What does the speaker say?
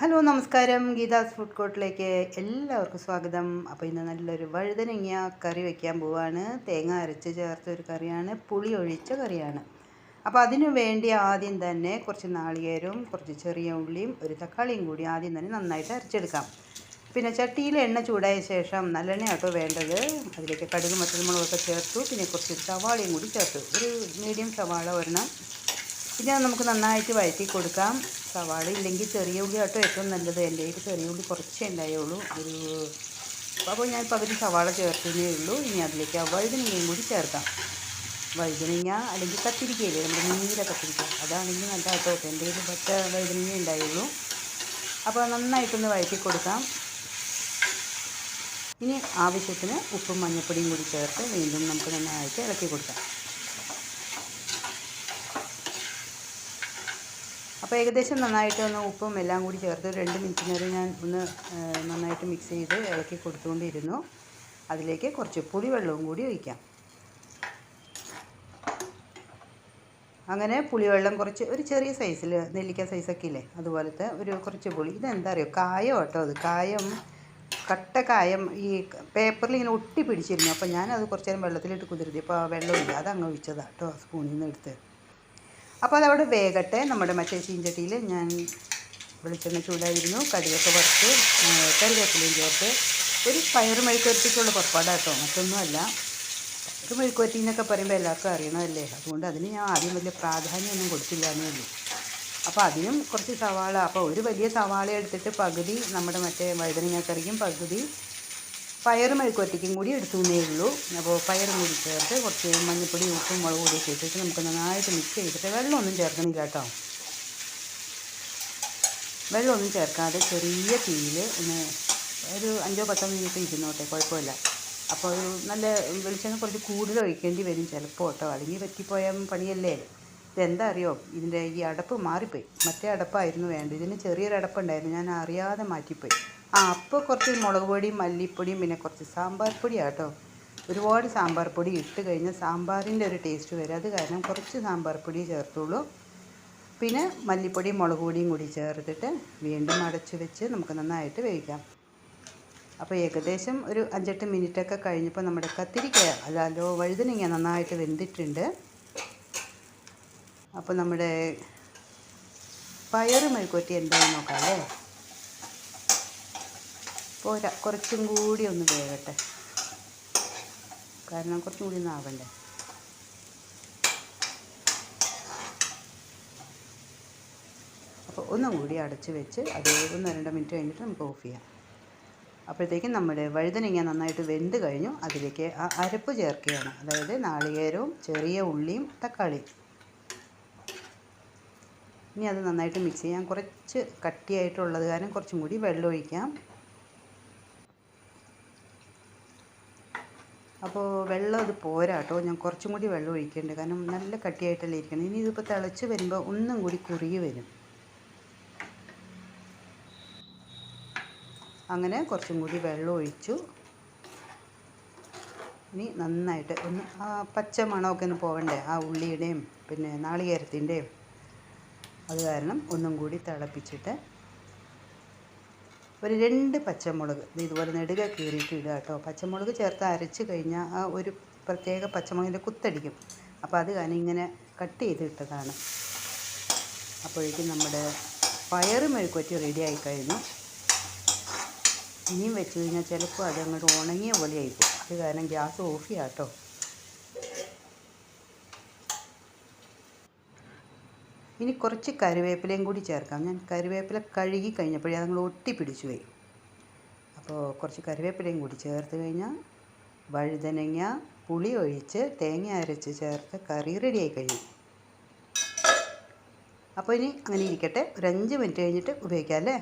Hello നമസ്കാരം. Geetha's food കോർട്ടിലേക്ക് എല്ലാവർക്കും സ്വാഗതം. അപ്പോൾ ഇന്ന് നല്ലൊരു വഴുതനങ്ങ കറി വെക്കാൻ പോവാണ്. തേങ്ങ അരച്ച് ചേർത്ത ഒരു കറിയാണ്. പുളി ഒഴിച്ച കറിയാണ്. അപ്പോൾ അതിനു വേണ്ടി ആദ്യം തന്നെ കുറച്ച് നാളികേരവും കുറച്ച് ചെറിയ ഉള്ളിയും ഒരു തക്കാളിയും കൂടി ആദ്യം തന്നെ നന്നായിട്ട് അരച്ചെടുക്കാം. പിന്നെ ചട്ടിയിൽ എണ്ണ ചൂടായ ശേഷം നല്ലെണ്ണ ആട്ടോ വേണ്ടത്. അതിലേക്ക് കടുക് മറ്റൽമുളകൊക്കെ ചേർത്തു. പിന്നെ കുറച്ച് സവാളയും കൂടി ചേർത്തു. ഒരു മീഡിയം സവാള ഒരെണ്ണം. പിന്നെ നമുക്ക് നന്നായിട്ട് വഴറ്റി കൊടുക്കാം. സവാള ഇല്ലെങ്കിൽ ചെറിയ ഉള്ളി ആട്ടോ ഏറ്റവും നല്ലത് എന്റെ കയ്യിൽ ചെറിയ ഉള്ളി കുറച്ചേ ഉണ്ടായുള്ളൂ. ഒരു അപ്പോൾ ഞാൻ പകുതി സവാള ചേർത്തതേ ഉള്ളൂ. ഇനി അതിലേക്ക് ആ വഴുതനങ്ങയും കൂടി ചേർക്കാം. വഴുതനങ്ങ അല്ലെങ്കിൽ കത്തിരിക്കയില്ലേ? നമ്മുടെ നീല കത്തിരിക്ക. അതാണെങ്കിൽ നല്ല ആട്ടോ എന്റെ കയ്യിൽ പച്ച വഴുതനങ്ങ ഉണ്ടായുള്ളൂ. അപ്പോൾ നന്നായിട്ടൊന്ന് വഴറ്റി കൊടുക്കാം. ഇനി ആവശ്യത്തിന് ഉപ്പും മഞ്ഞൾപ്പൊടിയും കൂടി ചേർത്ത് വീണ്ടും നമുക്ക് നന്നായിട്ട് ഇളക്കി കൊടുക്കാം. അപ്പോൾ ഏകദേശം നന്നായിട്ട് ഒന്ന് ഉപ്പും എല്ലാം കൂടി ചേർത്ത് രണ്ട് മിനിറ്റ് നേരം ഞാൻ ഒന്ന് നന്നായിട്ട് മിക്സ് ചെയ്ത് ഇളക്കി കൊടുത്തുകൊണ്ടിരുന്നു. അതിലേക്ക് കുറച്ച് പുളിവെള്ളവും കൂടി ഒഴിക്കാം. അങ്ങനെ പുളിവെള്ളം കുറച്ച് ഒരു ചെറിയ സൈസിൽ നെല്ലിക്ക സൈസൊക്കെ ഇല്ലേ? അതുപോലത്തെ ഒരു കുറച്ച് പുളി. ഇതെന്താ അറിയോ? കായം കേട്ടോ അത്. കായം കട്ട കായം. ഈ പേപ്പറിൽ ഇങ്ങനെ ഒട്ടി പിടിച്ചിരുന്നു. അപ്പോൾ ഞാനത് കുറച്ച് നേരം വെള്ളത്തിലിട്ട് കുതിർത്തി. അപ്പോൾ വെള്ളമില്ല. അത് അങ്ങ് ഒഴിച്ചതാണ് കേട്ടോ സ്പൂണിൽ നിന്ന് എടുത്ത്. അപ്പോൾ അതവിടെ വേഗട്ടെ നമ്മുടെ മറ്റേ ചീഞ്ചട്ടിയിൽ ഞാൻ വെളിച്ചെണ്ണ ചൂടായിരുന്നു. കടുകൊക്കെ വറുത്ത് കറിവേപ്പിലയും ചേർത്ത്. ഒരു പയർ മെഴുക്കുവരത്തിക്കുള്ള പുറപ്പാടാണ് കേട്ടോ മറ്റൊന്നുമല്ല. ഒരു മെഴുക്കുവരത്തി എന്നൊക്കെ പറയുമ്പോൾ എല്ലാവർക്കും അറിയണമല്ലേ അതുകൊണ്ട് അതിന് ഞാൻ ആദ്യം വലിയ പ്രാധാന്യമൊന്നും കൊടുത്തില്ല എന്നേ ഉള്ളൂ. അപ്പോൾ അതിനും കുറച്ച് സവാള. അപ്പോൾ ഒരു വലിയ സവാള എടുത്തിട്ട് പകുതി നമ്മുടെ മറ്റേ വഴുതനങ്ങക്കറിക്കും പകുതി പയർ മെഴുക്കുവരട്ടിക്കും കൂടി എടുത്തുന്നേ ഉള്ളൂ. അപ്പോൾ പയറും കൂടി ചേർത്ത് കുറച്ച് മഞ്ഞൾപ്പൊടി ഉപ്പും മുളക് പൊടിയൊക്കെ ഇട്ടിട്ട് നമുക്ക് നന്നായിട്ട് മിക്സ് ചെയ്തിട്ട് വെള്ളമൊന്നും ചേർക്കണില്ല കേട്ടോ. വെള്ളമൊന്നും ചേർക്കാതെ ചെറിയ തീയിൽ ഒന്ന് ഒരു അഞ്ചോ പത്തോ മിനിറ്റ് ഇരുന്നോട്ടെ കുഴപ്പമില്ല. അപ്പോൾ ഒരു നല്ല വെളിച്ചെണ്ണ കുറച്ച് കൂടുതൽ ഒഴിക്കേണ്ടി വരും ചിലപ്പോൾ കേട്ടോ. അല്ലെങ്കിൽ പറ്റിപ്പോയ പണിയല്ലേ? ഇതെന്താ അറിയോ? ഇതിന്റെ ഈ അടപ്പ് മാറിപ്പോയി. മറ്റേ അടപ്പായിരുന്നു വേണ്ടത്. ഇതിന് ചെറിയൊരു അടപ്പുണ്ടായിരുന്നു. ഞാൻ അറിയാതെ മാറ്റിപ്പോയി. ആ അപ്പോൾ കുറച്ച് മുളക് പൊടിയും മല്ലിപ്പൊടിയും പിന്നെ കുറച്ച് സാമ്പാർ പൊടിയാണ് കേട്ടോ. ഒരുപാട് സാമ്പാർ പൊടി ഇട്ട് കഴിഞ്ഞാൽ സാമ്പാറിന്റെ ഒരു ടേസ്റ്റ് വരും. അത് കാരണം കുറച്ച് സാമ്പാർ പൊടി ചേർത്തുള്ളൂ. പിന്നെ മല്ലിപ്പൊടിയും മുളക് പൊടിയും കൂടി ചേർത്തിട്ട് വീണ്ടും അടച്ചു വെച്ച് നമുക്ക് നന്നായിട്ട് വേവിക്കാം. അപ്പോൾ ഏകദേശം ഒരു അഞ്ചെട്ട് മിനിറ്റൊക്കെ കഴിഞ്ഞപ്പോൾ നമ്മുടെ കത്തിരിക്ക അല്ലല്ലോ വഴുതനങ്ങ നന്നായിട്ട് വെന്തിട്ടുണ്ട്. അപ്പോൾ നമ്മുടെ പയറ് മെഴുക്കുറ്റി എന്താണെന്ന് നോക്കാം അല്ലേ? പോരാ കുറച്ചും കൂടി ഒന്ന് വേകട്ടെ കാരണം കുറച്ചും കൂടി ഒന്ന് ആവണ്ടേ? അപ്പോൾ ഒന്നും കൂടി അടച്ച് വെച്ച് അത് ഒന്ന് രണ്ട് മിനിറ്റ് കഴിഞ്ഞിട്ട് നമുക്ക് ഓഫ് ചെയ്യാം. അപ്പോഴത്തേക്കും നമ്മുടെ വഴുതനങ്ങ നന്നായിട്ട് വെന്ത് കഴിഞ്ഞു. അതിലേക്ക് ആ അരപ്പ് ചേർക്കുകയാണ്. അതായത് നാളികേരവും ചെറിയ ഉള്ളിയും തക്കാളിയും ഇനി അത് നന്നായിട്ട് മിക്സ് ചെയ്യാം. കുറച്ച് കട്ടിയായിട്ടുള്ളത് കാരണം കുറച്ചും കൂടി വെള്ളം ഒഴിക്കാം. അപ്പോൾ വെള്ളം ഇത് പോരാ കേട്ടോ ഞാൻ കുറച്ചും കൂടി വെള്ളം ഒഴിക്കേണ്ടത് കാരണം നല്ല കട്ടിയായിട്ടല്ലേ ഇരിക്കണം. ഇനി ഇതിപ്പോൾ തിളച്ച് വരുമ്പോൾ ഒന്നും കൂടി കുറുകി വരും. അങ്ങനെ കുറച്ചും കൂടി വെള്ളം ഒഴിച്ചു. ഇനി നന്നായിട്ട് ഒന്ന് ആ പച്ച മണമൊക്കെ ഒന്ന് പോകണ്ടേ? ആ ഉള്ളിയുടെയും പിന്നെ നാളികേരത്തിന്റെയും. അത് കാരണം ഒന്നും കൂടി തിളപ്പിച്ചിട്ട് ഒരു രണ്ട് പച്ചമുളക്. ഇതുപോലെ നെടുക കീറിയിട്ട് ഇടുക കേട്ടോ. പച്ചമുളക് ചേർത്ത് അരച്ച് കഴിഞ്ഞാൽ ആ ഒരു പ്രത്യേക പച്ചമുളകിന്റെ കുത്തടിക്കും. അപ്പോൾ അത് ഇങ്ങനെ കട്ട് ചെയ്ത് ഇട്ടതാണ് അപ്പോഴേക്കും നമ്മുടെ പയറ് മെഴുക്കുവറ്റി റെഡി ആയി കഴിഞ്ഞു. ഇനിയും വെച്ച് കഴിഞ്ഞാൽ ചിലപ്പോൾ അത് അങ്ങോട്ട് ഉണങ്ങിയ പോലെ ആയിപ്പോൾ അത് കാരണം ഗ്യാസ് ഓഫ് ചെയ്യാം കേട്ടോ. ഇനി കുറച്ച് കറിവേപ്പിലയും കൂടി ചേർക്കാം. ഞാൻ കറിവേപ്പില കഴുകി കഴിഞ്ഞപ്പോഴേ അത് നമ്മൾ ഒട്ടിപ്പിടിച്ചു പോയി. അപ്പോൾ കുറച്ച് കറിവേപ്പിലയും കൂടി ചേർത്ത് കഴിഞ്ഞാൽ വഴുതനങ്ങ പുളി ഒഴിച്ച് തേങ്ങ അരച്ച് ചേർത്ത് കറി റെഡിയായി കഴിഞ്ഞു. അപ്പോൾ ഇനി അങ്ങനെ ഇരിക്കട്ടെ. ഒരു അഞ്ച് മിനിറ്റ് കഴിഞ്ഞിട്ട് ഉപയോഗിക്കാം അല്ലേ?